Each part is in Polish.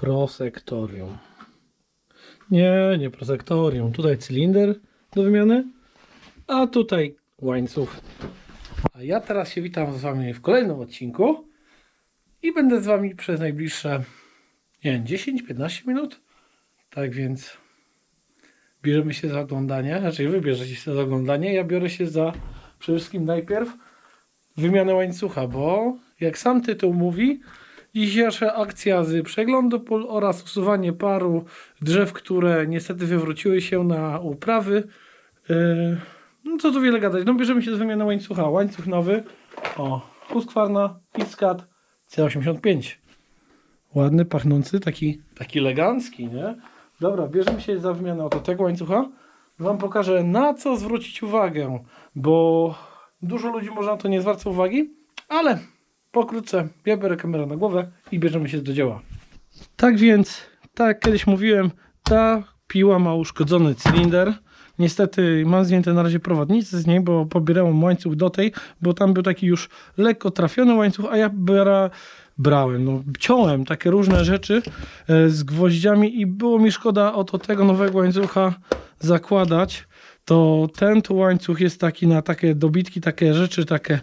prosektorium. Nie, nie prosektorium. Tutaj cylinder do wymiany, a tutaj łańcuch. A ja teraz się witam z Wami w kolejnym odcinku i będę z Wami przez najbliższe, nie wiem, 10-15 minut. Tak więc bierzemy się za oglądanie, znaczy Wy bierzecie się za oglądanie, ja biorę się za przede wszystkim najpierw wymianę łańcucha, bo jak sam tytuł mówi, dzisiejsza akcja z przeglądu pól oraz usuwanie paru drzew, które niestety wywróciły się na uprawy. Yy, no co tu wiele gadać, no bierzemy się za wymianę łańcucha. Łańcuch nowy, o, Husqvarna Xcat C85. Ładny, pachnący, taki, taki elegancki, nie? Dobra, bierzemy się za wymianę oto tego łańcucha. Wam pokażę na co zwrócić uwagę, bo dużo ludzi może na to nie zwraca uwagi, ale pokrótce ja biorę kamerę na głowę i bierzemy się do dzieła. Tak więc, tak jak kiedyś mówiłem, ta piła ma uszkodzony cylinder. Niestety mam zdjęte na razie prowadnicy z niej, bo pobierałem łańcuch do tej, bo tam był taki już lekko trafiony łańcuch, a ja bra, brałem, no, ciąłem takie różne rzeczy e, z gwoździami i było mi szkoda oto tego nowego łańcucha zakładać. To ten tu łańcuch jest taki na takie dobitki, takie rzeczy, takie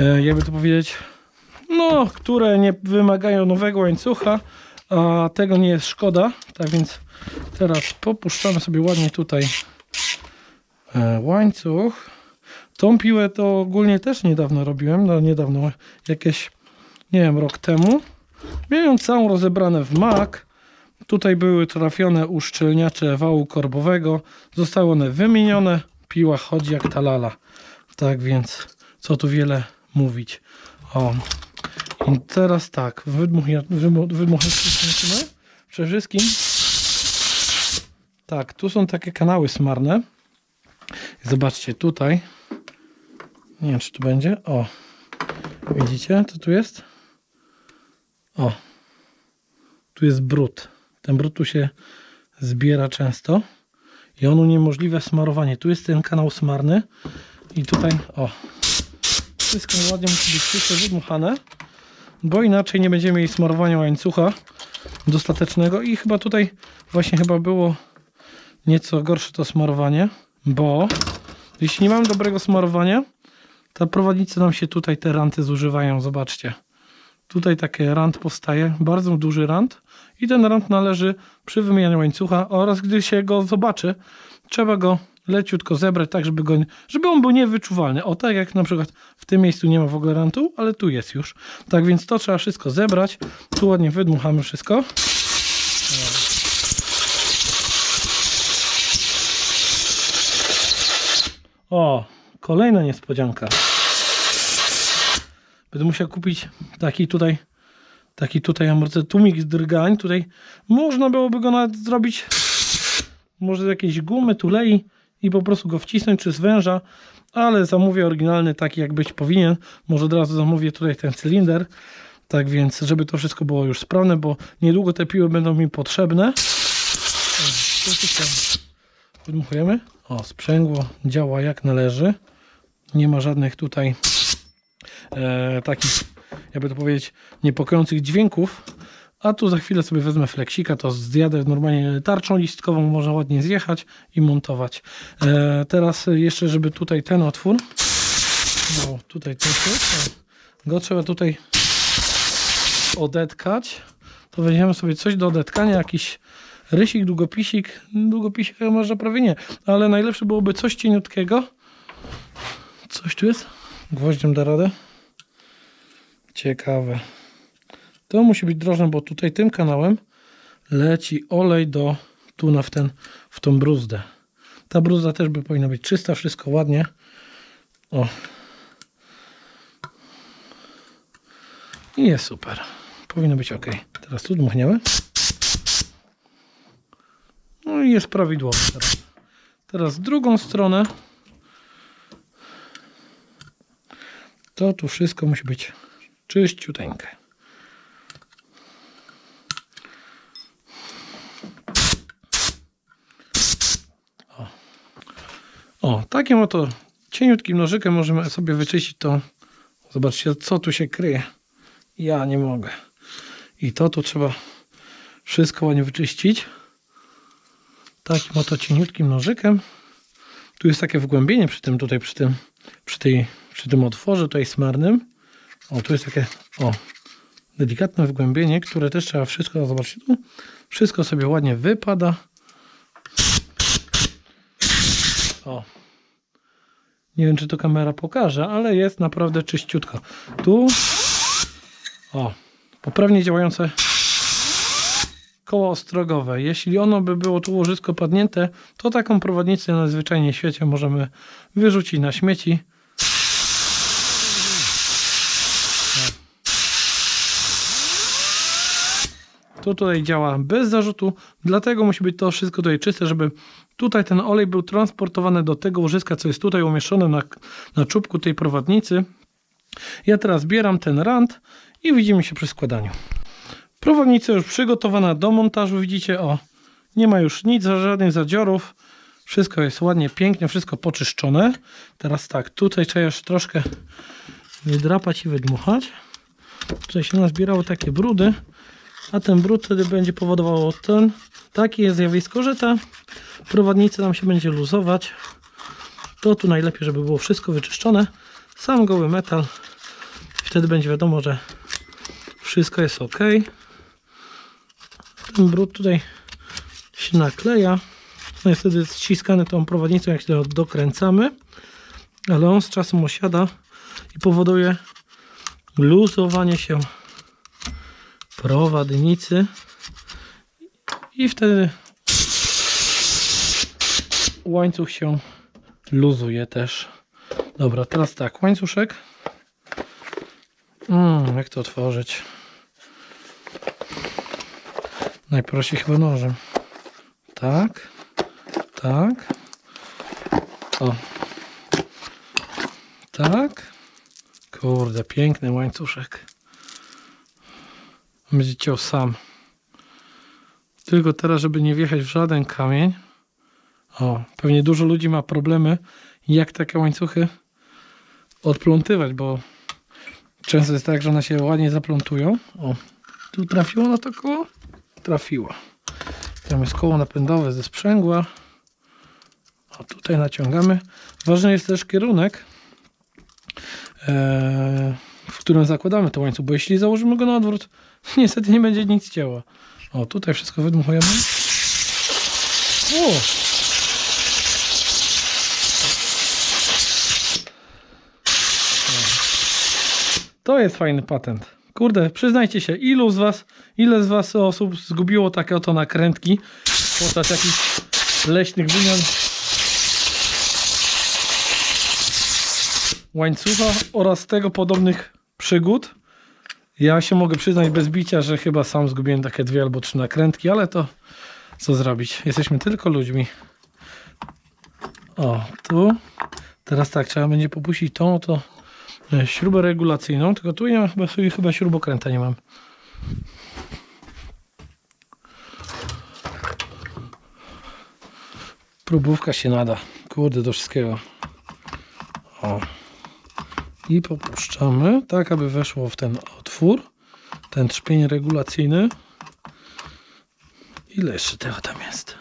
e, jakby to powiedzieć, no, które nie wymagają nowego łańcucha, a tego nie jest szkoda. Tak więc teraz popuszczamy sobie ładnie tutaj e, łańcuch. Tą piłę to ogólnie też niedawno robiłem, no niedawno, jakieś, nie wiem, rok temu. Miałem całą rozebrane w mak. Tutaj były trafione uszczelniacze wału korbowego. Zostały one wymienione. Piła chodzi jak ta lala. Tak więc, co tu wiele mówić. O, teraz tak, wydmuch, wydmuch, wydmuch przede wszystkim tak, tu są takie kanały smarne. Zobaczcie tutaj. Nie wiem, czy tu będzie. O, widzicie, co tu jest? O, tu jest brud. Ten brud tu się zbiera często i on uniemożliwia smarowanie. Tu jest ten kanał smarny i tutaj, o, wszystko ładnie musi być czyste, wydmuchane bo inaczej nie będziemy mieli smarowania łańcucha dostatecznego i chyba tutaj właśnie chyba było nieco gorsze to smarowanie, bo jeśli nie mamy dobrego smarowania, to prowadnicy nam się tutaj te ranty zużywają, zobaczcie. Tutaj taki rant powstaje, bardzo duży rant i ten rant należy przy wymianie łańcucha oraz gdy się go zobaczy, trzeba go leciutko zebrać tak, żeby, go, żeby on był niewyczuwalny. O tak jak na przykład w tym miejscu nie ma w ogóle rantu, ale tu jest już. Tak więc to trzeba wszystko zebrać. Tu ładnie wydmuchamy wszystko. O, kolejna niespodzianka. Będę musiał kupić taki tutaj taki tutaj amortyzator, z drgań. Tutaj można byłoby go nawet zrobić może z jakiejś gumy, tulei i po prostu go wcisnąć czy z węża, ale zamówię oryginalny taki jak być powinien. Może od razu zamówię tutaj ten cylinder. Tak więc, żeby to wszystko było już sprawne, bo niedługo te piły będą mi potrzebne. Wydmuchujemy. O, sprzęgło działa jak należy. Nie ma żadnych tutaj e, takich, jakby to powiedzieć, niepokojących dźwięków. A tu za chwilę sobie wezmę fleksika, to zjadę normalnie tarczą listkową, można ładnie zjechać i montować. E, teraz jeszcze, żeby tutaj ten otwór, no tutaj ten otwór, go trzeba tutaj odetkać. To weźmiemy sobie coś do odetkania, jakiś rysik, długopisik. Długopisik może prawie nie, ale najlepsze byłoby coś cieniutkiego. Coś tu jest? Gwoździem da radę? Ciekawe. To musi być drożne, bo tutaj tym kanałem leci olej do tu na w, ten, w tą bruzdę. Ta bruzda też by powinna być czysta, wszystko ładnie. O. I jest super. Powinno być ok. Teraz tu dmuchniemy. No i jest prawidłowo teraz. Teraz drugą stronę. To tu wszystko musi być czyściuteńkie. O, takim oto cieniutkim nożykiem możemy sobie wyczyścić to. Zobaczcie, co tu się kryje. Ja nie mogę. I to tu trzeba wszystko ładnie wyczyścić. Takim oto cieniutkim nożykiem. Tu jest takie wgłębienie przy tym, tutaj przy tym, przy tej, przy tym otworze tutaj smarnym. O, tu jest takie, o, delikatne wgłębienie, które też trzeba wszystko, zobaczcie tu, wszystko sobie ładnie wypada. O. Nie wiem, czy to kamera pokaże, ale jest naprawdę czyściutko. Tu, o, poprawnie działające koło ostrogowe. Jeśli ono by było tu łożysko padnięte, to taką prowadnicę na zwyczajnie świecie możemy wyrzucić na śmieci. To tutaj działa bez zarzutu, dlatego musi być to wszystko tutaj czyste, żeby tutaj ten olej był transportowany do tego łożyska, co jest tutaj umieszczone na, na czubku tej prowadnicy. Ja teraz zbieram ten rant i widzimy się przy składaniu. Prowadnica już przygotowana do montażu, widzicie, o, nie ma już nic, żadnych zadziorów. Wszystko jest ładnie, pięknie, wszystko poczyszczone. Teraz tak, tutaj trzeba jeszcze troszkę wydrapać i wydmuchać. Tutaj się nazbierało takie brudy, a ten brud wtedy będzie powodował ten, takie jest zjawisko, że ta prowadnica nam się będzie luzować. To tu najlepiej, żeby było wszystko wyczyszczone. Sam goły metal. Wtedy będzie wiadomo, że wszystko jest ok. Ten brud tutaj się nakleja. No jest wtedy ściskany tą prowadnicą, jak się dokręcamy. Ale on z czasem osiada i powoduje luzowanie się prowadnicy. I wtedy łańcuch się luzuje też. Dobra, teraz tak, łańcuszek. Mm, jak to otworzyć? Najprościej chyba nożem. Tak, tak. O. Tak. Kurde, piękny łańcuszek. Będzie ciął sam. Tylko teraz, żeby nie wjechać w żaden kamień. O, pewnie dużo ludzi ma problemy, jak takie łańcuchy odplątywać, bo często jest tak, że one się ładnie zaplątują. O, tu trafiło na to koło? Trafiło. Tam jest koło napędowe ze sprzęgła. O, tutaj naciągamy. Ważny jest też kierunek, e, w którym zakładamy to łańcuch, bo jeśli założymy go na odwrót, niestety nie będzie nic ciała. O, tutaj wszystko wydmuchujemy. O! To jest fajny patent. Kurde, przyznajcie się, ilu z was, ile z was osób zgubiło takie oto nakrętki podczas jakichś leśnych wymian łańcucha oraz tego podobnych przygód. Ja się mogę przyznać bez bicia, że chyba sam zgubiłem takie dwie albo trzy nakrętki, ale to co zrobić? Jesteśmy tylko ludźmi. O, tu. Teraz tak, trzeba będzie popuścić tą, to e, śrubę regulacyjną, tylko tu mam chyba, chyba śrubokręta nie mam. Próbówka się nada. Kurde, do wszystkiego. O. I popuszczamy, tak aby weszło w ten otwór, ten trzpień regulacyjny. Ile jeszcze tego tam jest?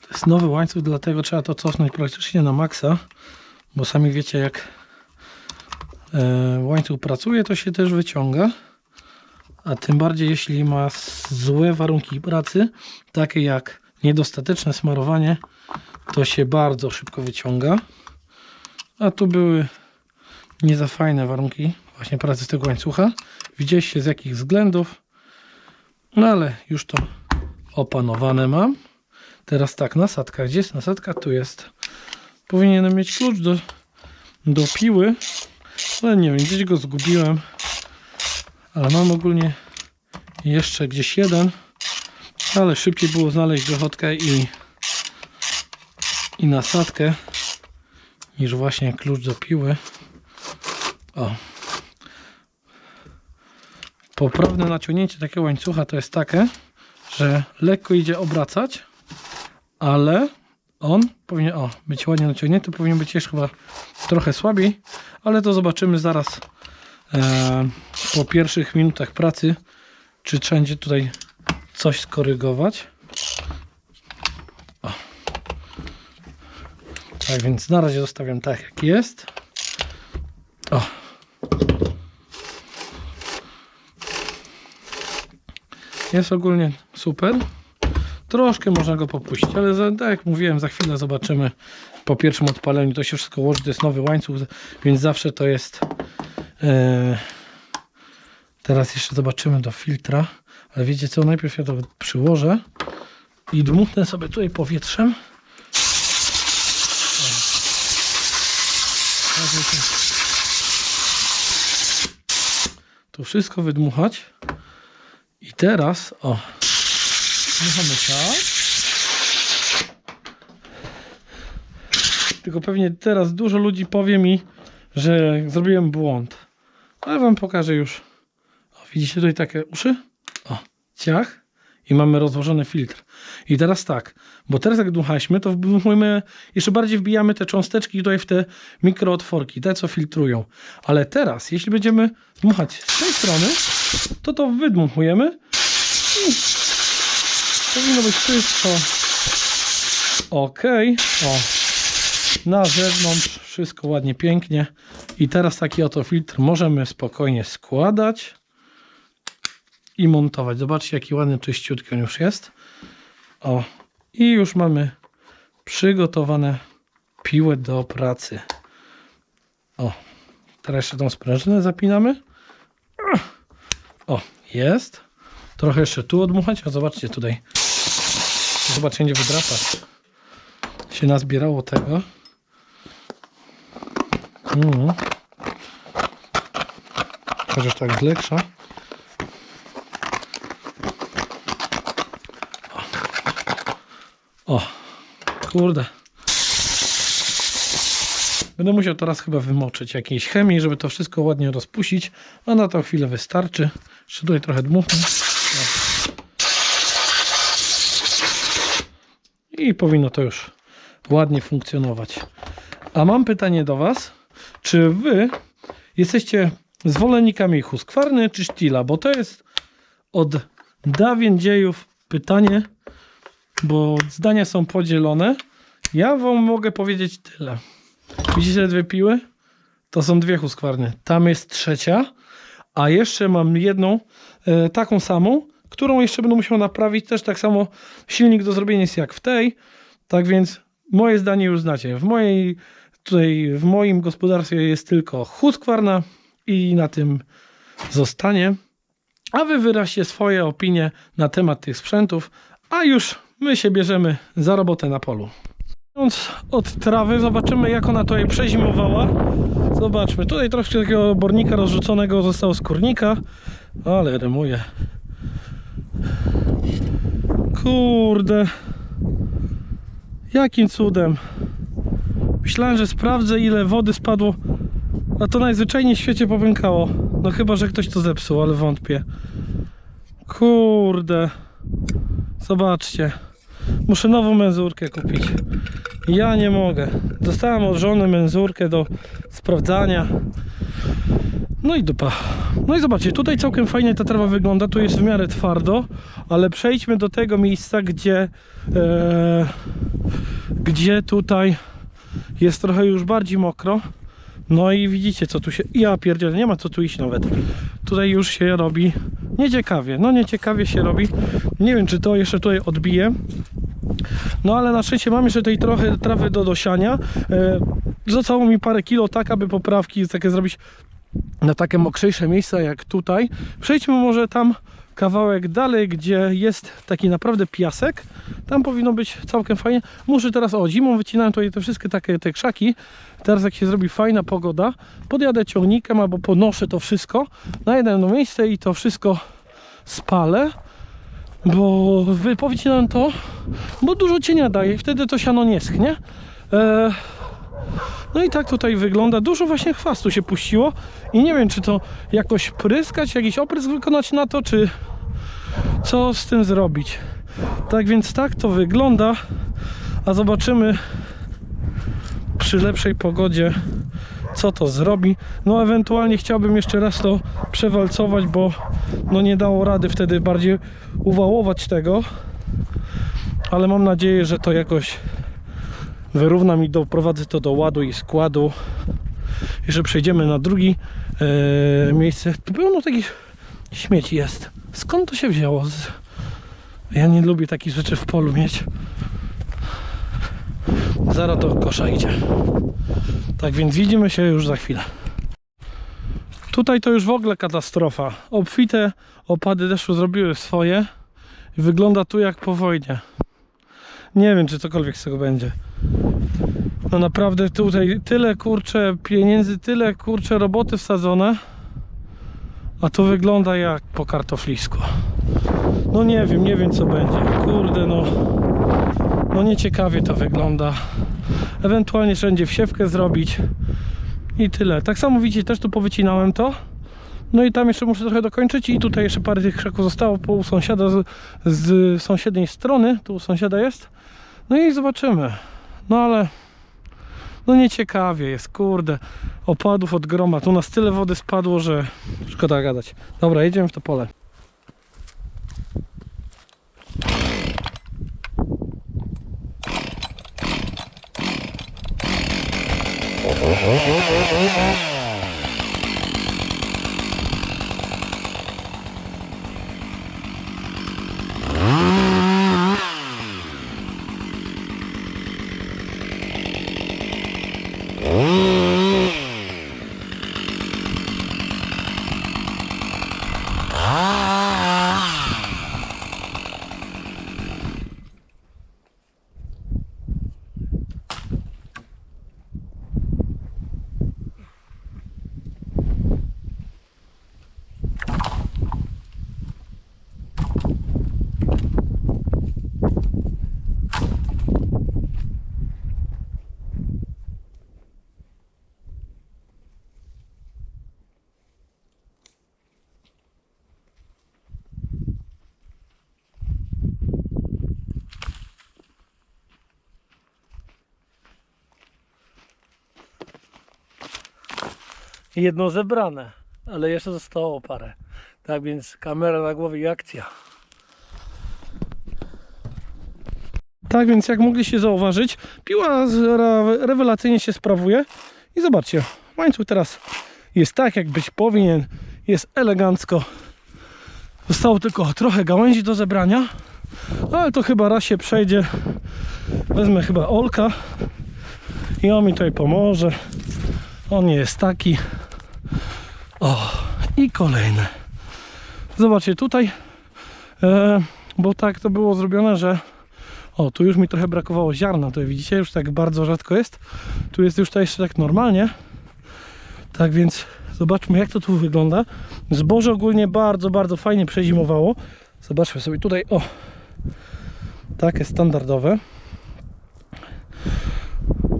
To jest nowy łańcuch, dlatego trzeba to cofnąć praktycznie na maksa, bo sami wiecie jak e, łańcuch pracuje, to się też wyciąga. A tym bardziej jeśli ma złe warunki pracy, takie jak niedostateczne smarowanie, to się bardzo szybko wyciąga. A tu były nie za fajne warunki właśnie pracy z tego łańcucha. Widzieliście z jakich względów. No ale już to opanowane mam. Teraz tak, nasadka. Gdzie jest nasadka? Tu jest. Powinienem mieć klucz do, do piły, ale nie wiem, gdzieś go zgubiłem. Ale mam ogólnie jeszcze gdzieś jeden, ale szybciej było znaleźć grzechotkę i, i nasadkę niż właśnie klucz do piły. O. Poprawne naciągnięcie takiego łańcucha to jest takie, że lekko idzie obracać, ale on powinien o, być ładnie naciągnięty, powinien być jeszcze chyba trochę słabiej, ale to zobaczymy zaraz e, po pierwszych minutach pracy, czy wszędzie tutaj coś skorygować. O. Tak więc na razie zostawiam tak jak jest. O. Jest ogólnie super. Troszkę można go popuścić, ale za, tak jak mówiłem, za chwilę zobaczymy po pierwszym odpaleniu. To się wszystko ułoży, to jest nowy łańcuch, więc zawsze to jest. E, teraz jeszcze zobaczymy do filtra, ale wiecie co? Najpierw ja to przyłożę i dmuchnę sobie tutaj powietrzem. To wszystko wydmuchać. Teraz, o, dmuchamy tak. Tylko pewnie teraz dużo ludzi powie mi, że zrobiłem błąd. Ale wam pokażę już. O, widzicie tutaj takie uszy? O, ciach. I mamy rozłożony filtr. I teraz tak, bo teraz jak dmuchaliśmy, to wdmuchujemy, jeszcze bardziej wbijamy te cząsteczki tutaj w te mikrootworki, te co filtrują. Ale teraz, jeśli będziemy dmuchać z tej strony, to to wydmuchujemy powinno być wszystko ok. O, na zewnątrz wszystko ładnie, pięknie. I teraz taki oto filtr możemy spokojnie składać i montować. Zobaczcie, jaki ładny, czyściutki on już jest. O, i już mamy przygotowane piłę do pracy. O, teraz jeszcze tą sprężynę zapinamy. O, jest. Trochę jeszcze tu odmuchać, a zobaczcie tutaj. Zobaczcie, nie wydrapać. Się nazbierało tego. Mm. Chociaż tak z. O, kurde. Będę musiał teraz chyba wymoczyć jakiejś chemii, żeby to wszystko ładnie rozpuścić, a na tą chwilę wystarczy. Jeszcze tutaj trochę dmuchnę. I powinno to już ładnie funkcjonować. A mam pytanie do Was. Czy Wy jesteście zwolennikami Huskwarny czy Stila? Bo to jest od dawien dziejów pytanie, bo zdania są podzielone. Ja Wam mogę powiedzieć tyle. Widzicie te dwie piły? To są dwie Huskwarny. Tam jest trzecia, a jeszcze mam jedną taką samą, którą jeszcze będę musiał naprawić. Też tak samo silnik do zrobienia jest jak w tej. Tak więc moje zdanie już znacie. W mojej tutaj w moim gospodarstwie jest tylko Husqvarna i na tym zostanie. A wy wyraźcie swoje opinie na temat tych sprzętów, a już my się bierzemy za robotę na polu. Od trawy, zobaczymy jak ona tutaj przezimowała. Zobaczmy, tutaj troszkę takiego obornika rozrzuconego zostało z kurnika, ale rymuje. Kurde. Jakim cudem. Myślałem, że sprawdzę ile wody spadło, a to najzwyczajniej w świecie popękało. No chyba, że ktoś to zepsuł, ale wątpię. Kurde. Zobaczcie. Muszę nową menzurkę kupić. Ja nie mogę. Dostałem od żony menzurkę do sprawdzania. No i dupa. No i zobaczcie, tutaj całkiem fajnie ta trawa wygląda. Tu jest w miarę twardo, ale przejdźmy do tego miejsca, gdzie e, gdzie tutaj jest trochę już bardziej mokro. No i widzicie co tu się... Ja pierdzielę, nie ma co tu iść nawet. Tutaj już się robi nieciekawie. No nieciekawie się robi. Nie wiem czy to jeszcze tutaj odbije. No ale na szczęście mam jeszcze tej trochę trawy do dosiania. E, zostało mi parę kilo tak, aby poprawki takie zrobić na takie mokrzejsze miejsca jak tutaj. Przejdźmy może tam kawałek dalej, gdzie jest taki naprawdę piasek. Tam powinno być całkiem fajnie. Muszę teraz, o zimą wycinałem tutaj te wszystkie takie te krzaki. Teraz jak się zrobi fajna pogoda, podjadę ciągnikiem albo ponoszę to wszystko na jedno miejsce i to wszystko spalę. Bo wypowiedziałem to, bo dużo cienia daje wtedy to siano nie schnie. Eee, no i tak tutaj wygląda. Dużo właśnie chwastu się puściło i nie wiem, czy to jakoś pryskać, jakiś oprysk wykonać na to, czy co z tym zrobić. Tak więc tak to wygląda, a zobaczymy przy lepszej pogodzie, co to zrobi. No ewentualnie chciałbym jeszcze raz to przewalcować, bo no nie dało rady wtedy bardziej uwałować tego. Ale mam nadzieję, że to jakoś wyrównam i doprowadzę to do ładu i składu. Że przejdziemy na drugi e, miejsce. Tu pełno takich śmieci jest. Skąd to się wzięło? Ja nie lubię takich rzeczy w polu mieć. Zaraz do kosza idzie. Tak więc widzimy się już za chwilę. Tutaj to już w ogóle katastrofa. Obfite opady deszczu zrobiły swoje. Wygląda tu jak po wojnie. Nie wiem, czy cokolwiek z tego będzie. No naprawdę tutaj tyle kurcze pieniędzy, tyle kurcze roboty wsadzone. A to wygląda jak po kartoflisku. No nie wiem, nie wiem co będzie. Kurde no. No nieciekawie to wygląda. Ewentualnie wszędzie wsiewkę zrobić. I tyle. Tak samo widzicie, też tu powycinałem to. No i tam jeszcze muszę trochę dokończyć i tutaj jeszcze parę tych krzaków zostało po u sąsiada z, z sąsiedniej strony. Tu u sąsiada jest. No i zobaczymy. No ale no nieciekawie jest, kurde. Opadów od groma. Tu nas tyle wody spadło, że szkoda gadać. Dobra, jedziemy w to pole. Jedno zebrane, ale jeszcze zostało parę. Tak więc kamera na głowie i akcja. Tak więc jak mogliście zauważyć, piła rewelacyjnie się sprawuje. I zobaczcie, łańcuch teraz jest tak jak być powinien. Jest elegancko. Zostało tylko trochę gałęzi do zebrania. Ale to chyba raz się przejdzie. Wezmę chyba Olka i on mi tutaj pomoże. On nie jest taki. O, i kolejne. Zobaczcie tutaj, e, bo tak to było zrobione, że o, tu już mi trochę brakowało ziarna, to widzicie, już tak bardzo rzadko jest. Tu jest już to jeszcze tak normalnie. Tak więc zobaczmy jak to tu wygląda. Zboże ogólnie bardzo, bardzo fajnie przezimowało. Zobaczmy sobie tutaj, o, takie standardowe.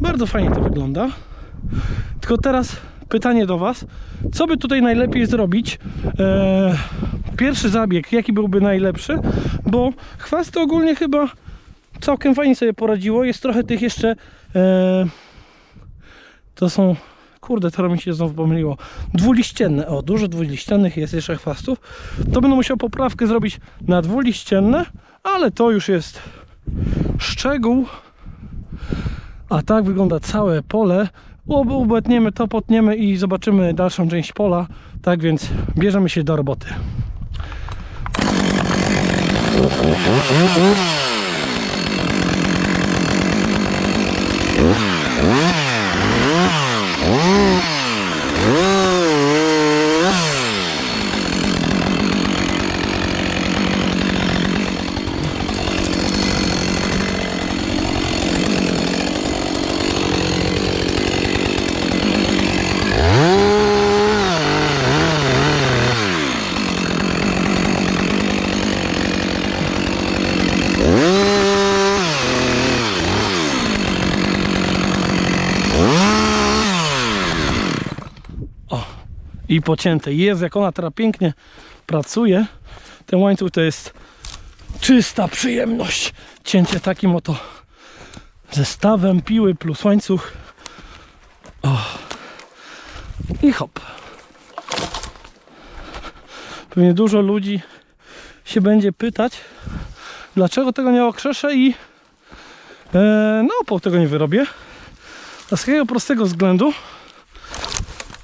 Bardzo fajnie to wygląda. Tylko teraz pytanie do Was. Co by tutaj najlepiej zrobić? Eee, pierwszy zabieg, jaki byłby najlepszy? Bo chwasty ogólnie chyba całkiem fajnie sobie poradziło. Jest trochę tych jeszcze. eee, to są. Kurde, teraz mi się znowu pomyliło. Dwuliścienne. O, dużo dwuliściennych jest jeszcze chwastów. To będę musiał poprawkę zrobić na dwuliścienne, ale to już jest szczegół. A tak wygląda całe pole. Ub- Ubetniemy to, potniemy i zobaczymy dalszą część pola. Tak więc bierzemy się do roboty. I pocięte. Jest jak ona teraz pięknie pracuje. Ten łańcuch to jest czysta przyjemność. Cięcie takim oto zestawem piły plus łańcuch. O, I hop. Pewnie dużo ludzi się będzie pytać, dlaczego tego nie okrzeszę i e, no opał tego nie wyrobię. Z takiego prostego względu,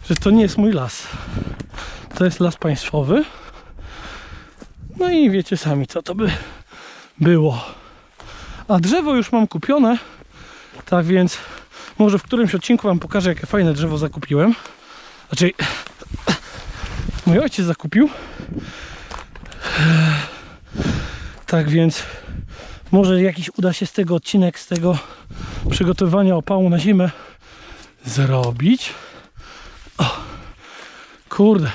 że to nie jest mój las. To jest las państwowy. No i wiecie sami, co to by było. A drzewo już mam kupione, tak więc może w którymś odcinku Wam pokażę, jakie fajne drzewo zakupiłem. Znaczy, mój ojciec zakupił. Tak więc może jakiś uda się z tego odcinek, z tego przygotowywania opału na zimę zrobić. Kurde.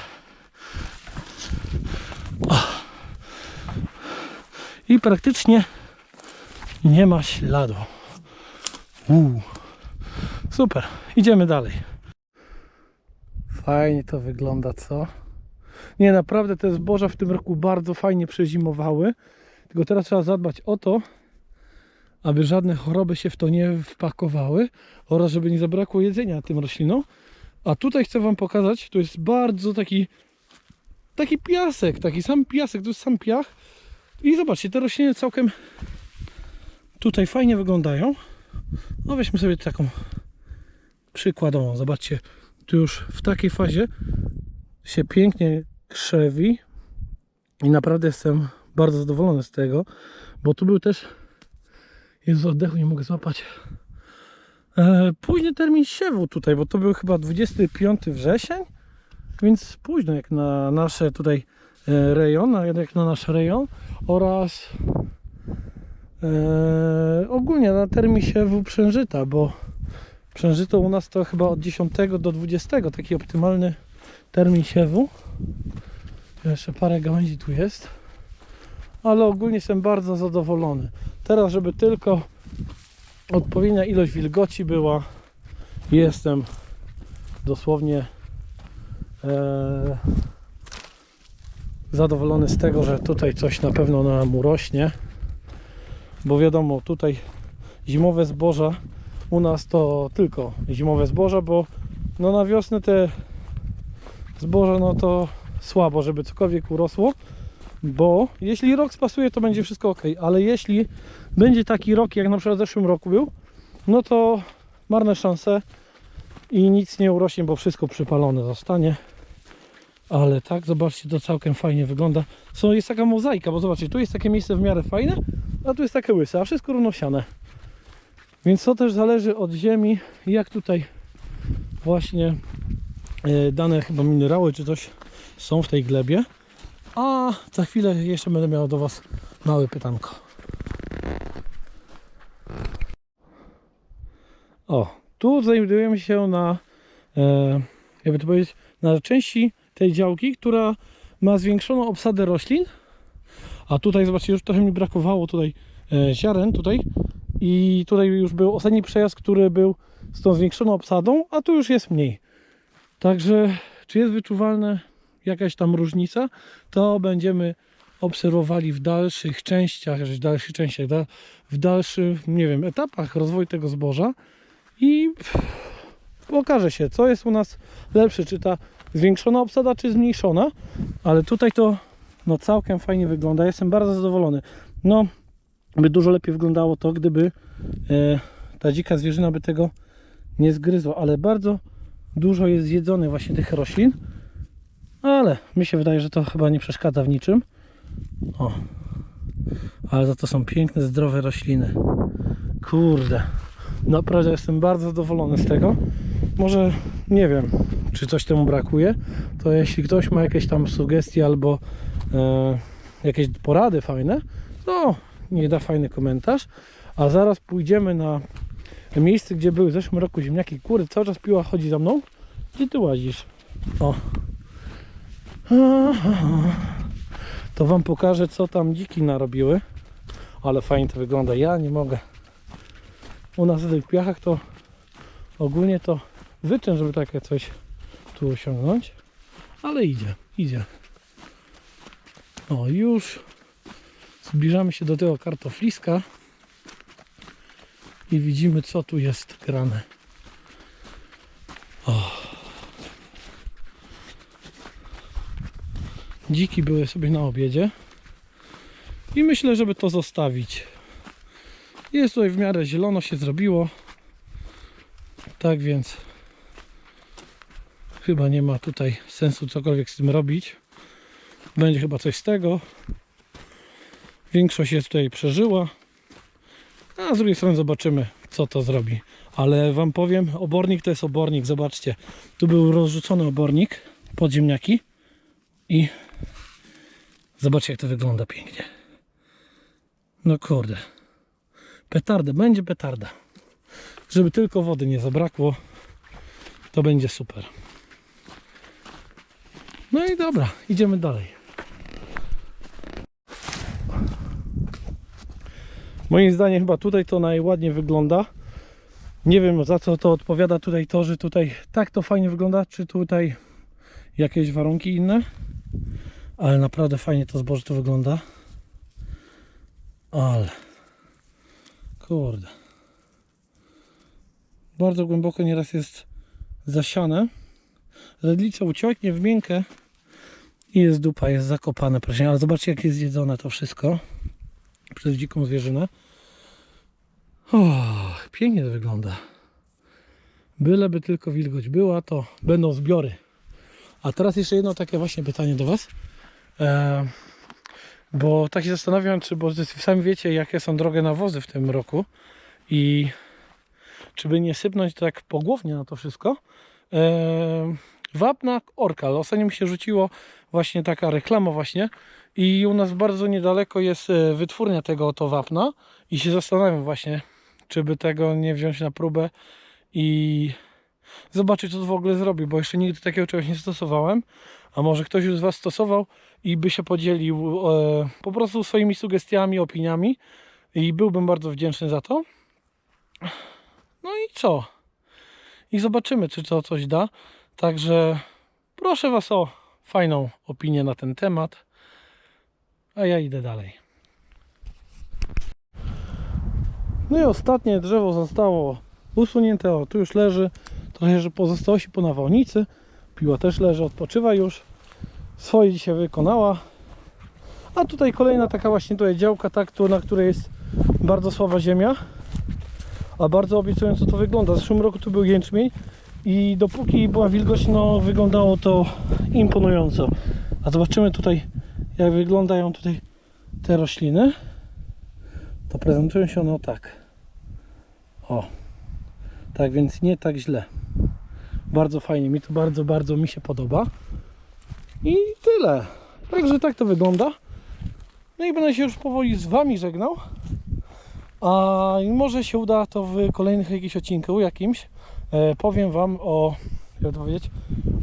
I praktycznie nie ma śladu. Uuu. Super, idziemy dalej. Fajnie to wygląda, co? Nie, naprawdę te zboża w tym roku bardzo fajnie przezimowały. Tylko teraz trzeba zadbać o to, aby żadne choroby się w to nie wpakowały oraz żeby nie zabrakło jedzenia tym roślinom. A tutaj chcę Wam pokazać, to jest bardzo taki taki piasek, taki sam piasek, to jest sam piach. I zobaczcie, te rośliny całkiem tutaj fajnie wyglądają. No weźmy sobie taką przykładową. Zobaczcie, tu już w takiej fazie się pięknie krzewi i naprawdę jestem bardzo zadowolony z tego, bo tu był też Jezu, oddechu nie mogę złapać późny termin siewu tutaj, bo to był chyba 25 wrzesień więc późno jak na nasze tutaj e, rejon, jak na nasz rejon oraz e, ogólnie na termin siewu przężyta, bo przężyto u nas to chyba od 10 do 20 taki optymalny termin siewu. Jeszcze parę gałęzi tu jest ale ogólnie jestem bardzo zadowolony. Teraz żeby tylko odpowiednia ilość wilgoci była. Jestem dosłownie e, zadowolony z tego, że tutaj coś na pewno nam urośnie bo wiadomo tutaj zimowe zboża u nas to tylko zimowe zboża, bo no na wiosnę te zboże no to słabo, żeby cokolwiek urosło bo jeśli rok spasuje to będzie wszystko ok, ale jeśli będzie taki rok jak na przykład w zeszłym roku był no to marne szanse i nic nie urośnie, bo wszystko przypalone zostanie ale tak, zobaczcie, to całkiem fajnie wygląda. Są, jest taka mozaika, bo zobaczcie, tu jest takie miejsce w miarę fajne, a tu jest takie łyse, a wszystko równosiane. Więc to też zależy od ziemi, jak tutaj właśnie e, dane chyba minerały czy coś są w tej glebie. A za chwilę jeszcze będę miał do Was małe pytanko. O, tu znajdujemy się na, e, jakby to powiedzieć, na części tej działki, która ma zwiększoną obsadę roślin. A tutaj zobaczcie, już trochę mi brakowało tutaj e, ziaren tutaj i tutaj już był ostatni przejazd, który był z tą zwiększoną obsadą, a tu już jest mniej. Także czy jest wyczuwalna jakaś tam różnica, to będziemy obserwowali w dalszych częściach, w dalszych częściach, w dalszych, nie wiem, etapach rozwoju tego zboża i pokaże się, co jest u nas lepsze, czy ta zwiększona obsada, czy zmniejszona, ale tutaj to no całkiem fajnie wygląda, jestem bardzo zadowolony. No, by dużo lepiej wyglądało to, gdyby e, ta dzika zwierzyna by tego nie zgryzła, ale bardzo dużo jest zjedzone właśnie tych roślin, ale mi się wydaje, że to chyba nie przeszkadza w niczym. O, ale za to są piękne, zdrowe rośliny. Kurde, naprawdę jestem bardzo zadowolony z tego. Może nie wiem, czy coś temu brakuje, to jeśli ktoś ma jakieś tam sugestie albo e, jakieś porady fajne, to niech da fajny komentarz. A zaraz pójdziemy na miejsce, gdzie były w zeszłym roku ziemniaki. Kurde, cały czas piła chodzi za mną. Gdzie ty łazisz? O. To wam pokażę, co tam dziki narobiły. Ale fajnie to wygląda. Ja nie mogę. U nas w tych piachach to ogólnie to wyczyn, żeby takie coś tu osiągnąć. Ale idzie, idzie. O, już zbliżamy się do tego kartofliska i widzimy, co tu jest grane. O. Dziki były sobie na obiedzie. I myślę, żeby to zostawić. Jest tutaj w miarę zielono się zrobiło. Tak więc chyba nie ma tutaj sensu cokolwiek z tym robić. Będzie chyba coś z tego. Większość jest tutaj przeżyła. A z drugiej strony zobaczymy, co to zrobi. Ale wam powiem, obornik to jest obornik. Zobaczcie, tu był rozrzucony obornik pod ziemniaki i zobaczcie, jak to wygląda pięknie. No kurde. Petarda, będzie petarda. Żeby tylko wody nie zabrakło, to będzie super. No i dobra, idziemy dalej. Moim zdaniem chyba tutaj to najładniej wygląda. Nie wiem za co to odpowiada tutaj to, że tutaj tak to fajnie wygląda, czy tutaj jakieś warunki inne. Ale naprawdę fajnie to zboże tu wygląda. Ale kurde. Bardzo głęboko nieraz jest zasiane. Redlica ucieknie w miękkę i jest dupa, jest zakopane proszę. Ale zobaczcie jak jest zjedzone to wszystko przez dziką zwierzynę. O, pięknie to wygląda. Byleby tylko wilgoć była, to będą zbiory. A teraz jeszcze jedno takie właśnie pytanie do Was. E, bo tak się zastanawiam, czy, bo sami wiecie, jakie są drogie nawozy w tym roku i czy by nie sypnąć tak pogłownie na to wszystko. E, wapna Orkal. Ostatnio mi się rzuciło właśnie taka reklama właśnie i u nas bardzo niedaleko jest e, wytwórnia tego oto wapna i się zastanawiam właśnie, czy by tego nie wziąć na próbę i zobaczyć, co to w ogóle zrobi, bo jeszcze nigdy takiego czegoś nie stosowałem, a może ktoś już z Was stosował i by się podzielił e, po prostu swoimi sugestiami, opiniami i byłbym bardzo wdzięczny za to. No i co? I zobaczymy, czy to coś da. Także proszę Was o fajną opinię na ten temat, a ja idę dalej. No i ostatnie drzewo zostało usunięte. O, tu już leży. Trochę, że pozostałości po nawałnicy. Piła też leży, odpoczywa już. Swoje dzisiaj wykonała. A tutaj kolejna taka właśnie tutaj działka, tak, na której jest bardzo słaba ziemia. A bardzo obiecująco to wygląda. W zeszłym roku tu był jęczmień i dopóki była wilgoć, no wyglądało to imponująco. A zobaczymy tutaj, jak wyglądają tutaj te rośliny. To prezentują się one tak. O. Tak więc nie tak źle. Bardzo fajnie, mi to bardzo, bardzo mi się podoba. I tyle. Także tak to wygląda. No i będę się już powoli z Wami żegnał. A może się uda to w kolejnych jakichś odcinku jakimś. E, powiem Wam o, jak to powiedzieć,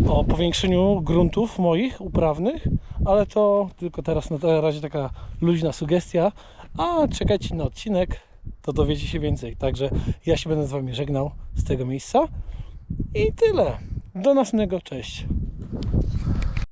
o powiększeniu gruntów moich uprawnych, ale to tylko teraz na razie taka luźna sugestia. A czekajcie na odcinek, to dowiecie się więcej. Także ja się będę z Wami żegnał z tego miejsca. I tyle. Do następnego. Cześć.